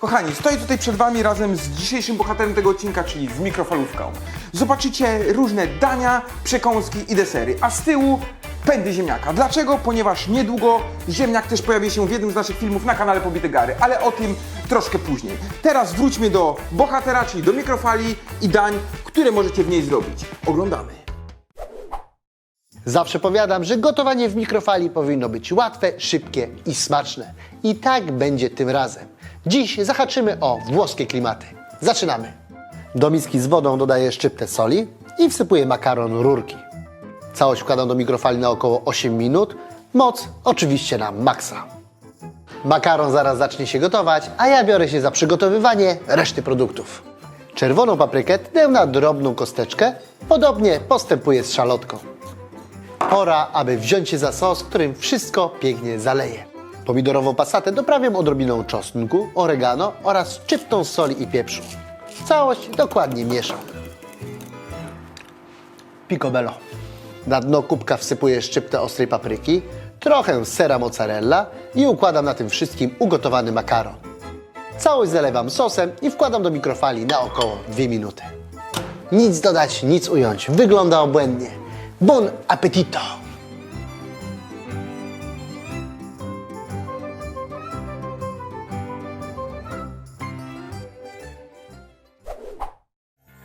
Kochani, stoję tutaj przed Wami razem z dzisiejszym bohaterem tego odcinka, czyli z mikrofalówką. Zobaczycie różne dania, przekąski i desery, a z tyłu pędy ziemniaka. Dlaczego? Ponieważ niedługo ziemniak też pojawi się w jednym z naszych filmów na kanale Pobite Gary, ale o tym troszkę później. Teraz wróćmy do bohatera, czyli do mikrofali i dań, które możecie w niej zrobić. Oglądamy. Zawsze powiadam, że gotowanie w mikrofali powinno być łatwe, szybkie i smaczne. I tak będzie tym razem. Dziś zahaczymy o włoskie klimaty. Zaczynamy. Do miski z wodą dodaję szczyptę soli i wsypuję makaron rurki. Całość wkładam do mikrofali na około 8 minut. Moc oczywiście na maksa. Makaron zaraz zacznie się gotować, a ja biorę się za przygotowywanie reszty produktów. Czerwoną paprykę tnę na drobną kosteczkę. Podobnie postępuję z szalotką. Pora, aby wziąć się za sos, którym wszystko pięknie zaleje. Pomidorową pasatę doprawiam odrobiną czosnku, oregano oraz szczyptą soli i pieprzu. Całość dokładnie mieszam. Picobello. Na dno kubka wsypuję szczyptę ostrej papryki, trochę sera mozzarella i układam na tym wszystkim ugotowany makaron. Całość zalewam sosem i wkładam do mikrofali na około 2 minuty. Nic dodać, nic ująć. Wygląda obłędnie. Bon appetito!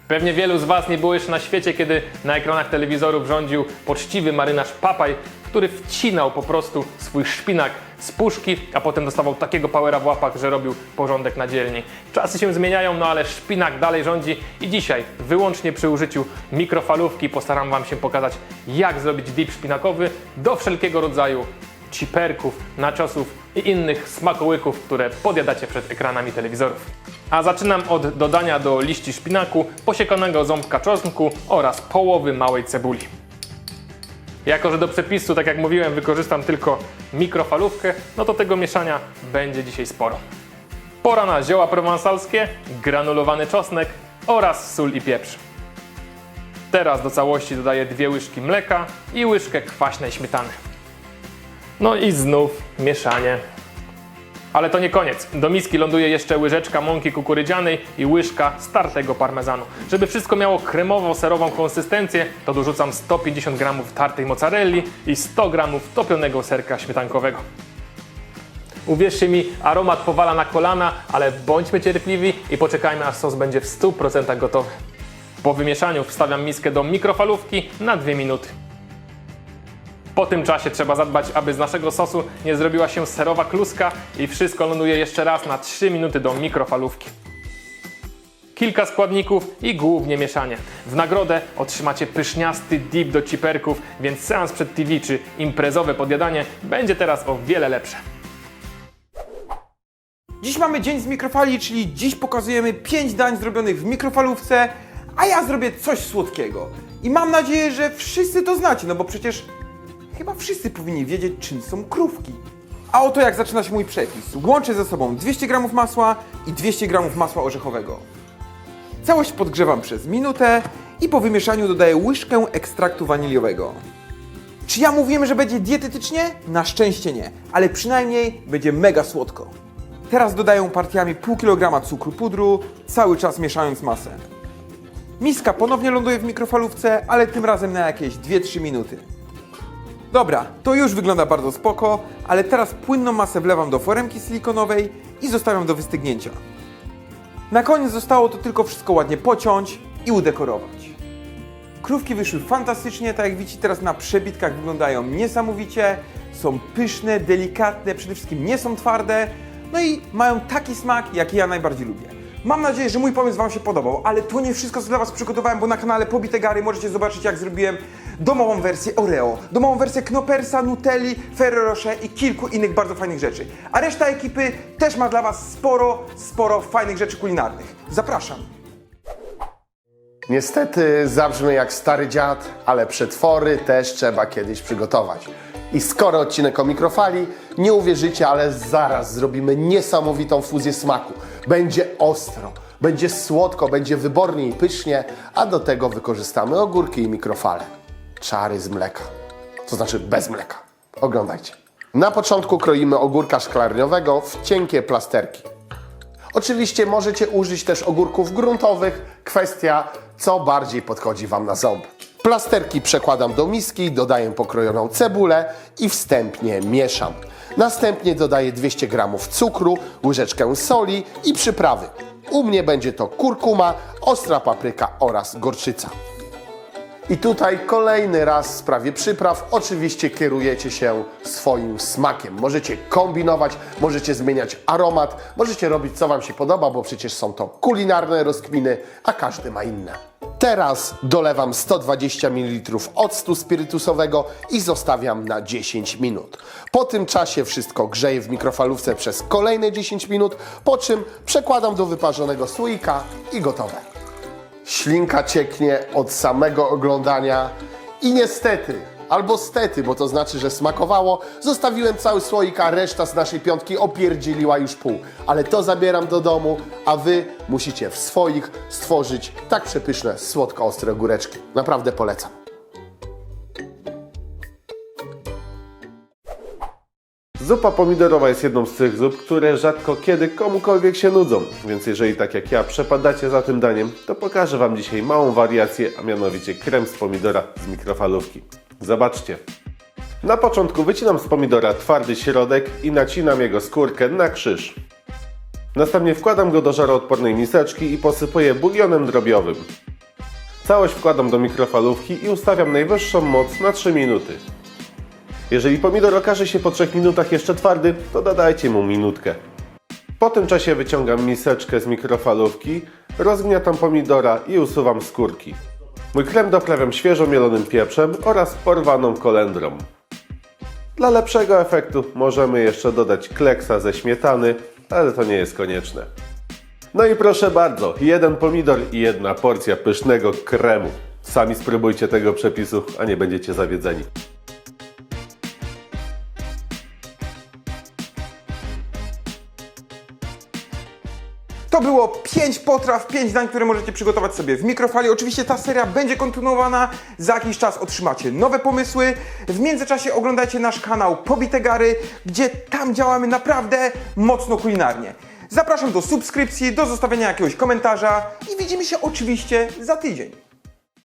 Pewnie wielu z Was nie było jeszcze na świecie, kiedy na ekranach telewizorów rządził poczciwy marynarz Papaj, który wcinał po prostu swój szpinak z puszki, a potem dostawał takiego powera w łapach, że robił porządek na dzielni. Czasy się zmieniają, no ale szpinak dalej rządzi i dzisiaj wyłącznie przy użyciu mikrofalówki postaram Wam się pokazać, jak zrobić dip szpinakowy do wszelkiego rodzaju ciperków, naczosów i innych smakołyków, które podjadacie przed ekranami telewizorów. A zaczynam od dodania do liści szpinaku posiekanego ząbka czosnku oraz połowy małej cebuli. Jako, że do przepisu, tak jak mówiłem, wykorzystam tylko mikrofalówkę, no to tego mieszania będzie dzisiaj sporo. Pora na zioła prowansalskie, granulowany czosnek oraz sól i pieprz. Teraz do całości dodaję dwie łyżki mleka i łyżkę kwaśnej śmietany. No i znów mieszanie. Ale to nie koniec. Do miski ląduje jeszcze łyżeczka mąki kukurydzianej i łyżka startego parmezanu. Żeby wszystko miało kremowo-serową konsystencję, to dorzucam 150 g tartej mozzarelli i 100 g topionego serka śmietankowego. Uwierzcie mi, aromat powala na kolana, ale bądźmy cierpliwi i poczekajmy aż sos będzie w 100% gotowy. Po wymieszaniu wstawiam miskę do mikrofalówki na 2 minuty. Po tym czasie trzeba zadbać, aby z naszego sosu nie zrobiła się serowa kluska i wszystko ląduje jeszcze raz na 3 minuty do mikrofalówki. Kilka składników i głównie mieszanie. W nagrodę otrzymacie pyszniasty dip do ciperków, więc seans przed TV czy imprezowe podjadanie będzie teraz o wiele lepsze. Dziś mamy dzień z mikrofali, czyli dziś pokazujemy 5 dań zrobionych w mikrofalówce, a ja zrobię coś słodkiego. I mam nadzieję, że wszyscy to znacie, no bo przecież chyba wszyscy powinni wiedzieć, czym są krówki. A oto jak zaczyna się mój przepis. Łączę ze sobą 200 g masła i 200 g masła orzechowego. Całość podgrzewam przez minutę i po wymieszaniu dodaję łyżkę ekstraktu waniliowego. Czy ja mówiłem, że będzie dietetycznie? Na szczęście nie, ale przynajmniej będzie mega słodko. Teraz dodaję partiami pół kilograma cukru pudru, cały czas mieszając masę. Miska ponownie ląduje w mikrofalówce, ale tym razem na jakieś 2-3 minuty. Dobra, to już wygląda bardzo spoko, ale teraz płynną masę wlewam do foremki silikonowej i zostawiam do wystygnięcia. Na koniec zostało to tylko wszystko ładnie pociąć i udekorować. Krówki wyszły fantastycznie, tak jak widzicie teraz na przebitkach wyglądają niesamowicie, są pyszne, delikatne, przede wszystkim nie są twarde, no i mają taki smak, jaki ja najbardziej lubię. Mam nadzieję, że mój pomysł Wam się podobał, ale to nie wszystko, co dla Was przygotowałem, bo na kanale Pobite Gary możecie zobaczyć, jak zrobiłem domową wersję Oreo, domową wersję Knopersa, Nutelli, Ferrero Rocher i kilku innych bardzo fajnych rzeczy. A reszta ekipy też ma dla Was sporo, sporo fajnych rzeczy kulinarnych. Zapraszam! Niestety zabrzmy jak stary dziad, ale przetwory też trzeba kiedyś przygotować. I skoro odcinek o mikrofali, nie uwierzycie, ale zaraz zrobimy niesamowitą fuzję smaku. Będzie ostro, będzie słodko, będzie wybornie i pysznie, a do tego wykorzystamy ogórki i mikrofale. Czary z mleka, to znaczy bez mleka. Oglądajcie. Na początku kroimy ogórka szklarniowego w cienkie plasterki. Oczywiście możecie użyć też ogórków gruntowych, kwestia co bardziej podchodzi Wam na ząb. Plasterki przekładam do miski, dodaję pokrojoną cebulę i wstępnie mieszam. Następnie dodaję 200 g cukru, łyżeczkę soli i przyprawy. U mnie będzie to kurkuma, ostra papryka oraz gorczyca. I tutaj kolejny raz w sprawie przypraw. Oczywiście kierujecie się swoim smakiem. Możecie kombinować, możecie zmieniać aromat, możecie robić co Wam się podoba, bo przecież są to kulinarne rozkminy, a każdy ma inne. Teraz dolewam 120 ml octu spirytusowego i zostawiam na 10 minut. Po tym czasie wszystko grzeję w mikrofalówce przez kolejne 10 minut, po czym przekładam do wyparzonego słoika i gotowe. Ślinka cieknie od samego oglądania i niestety, albo stety, bo to znaczy, że smakowało, zostawiłem cały słoik, a reszta z naszej piątki opierdzieliła już pół. Ale to zabieram do domu, a wy musicie w swoich stworzyć tak przepyszne, słodko-ostre góreczki. Naprawdę polecam. Zupa pomidorowa jest jedną z tych zup, które rzadko kiedy komukolwiek się nudzą, więc jeżeli tak jak ja przepadacie za tym daniem, to pokażę Wam dzisiaj małą wariację, a mianowicie krem z pomidora z mikrofalówki. Zobaczcie. Na początku wycinam z pomidora twardy środek i nacinam jego skórkę na krzyż. Następnie wkładam go do żaroodpornej miseczki i posypuję bulionem drobiowym. Całość wkładam do mikrofalówki i ustawiam najwyższą moc na 3 minuty. Jeżeli pomidor okaże się po 3 minutach jeszcze twardy, to dodajcie mu minutkę. Po tym czasie wyciągam miseczkę z mikrofalówki, rozgniatam pomidora i usuwam skórki. Mój krem doprawiam świeżo mielonym pieprzem oraz porwaną kolendrą. Dla lepszego efektu możemy jeszcze dodać kleksa ze śmietany, ale to nie jest konieczne. No i proszę bardzo, jeden pomidor i jedna porcja pysznego kremu. Sami spróbujcie tego przepisu, a nie będziecie zawiedzeni. To było 5 potraw, 5 dań, które możecie przygotować sobie w mikrofali. Oczywiście ta seria będzie kontynuowana. Za jakiś czas otrzymacie nowe pomysły. W międzyczasie oglądajcie nasz kanał Pobite Gary, gdzie tam działamy naprawdę mocno kulinarnie. Zapraszam do subskrypcji, do zostawienia jakiegoś komentarza i widzimy się oczywiście za tydzień.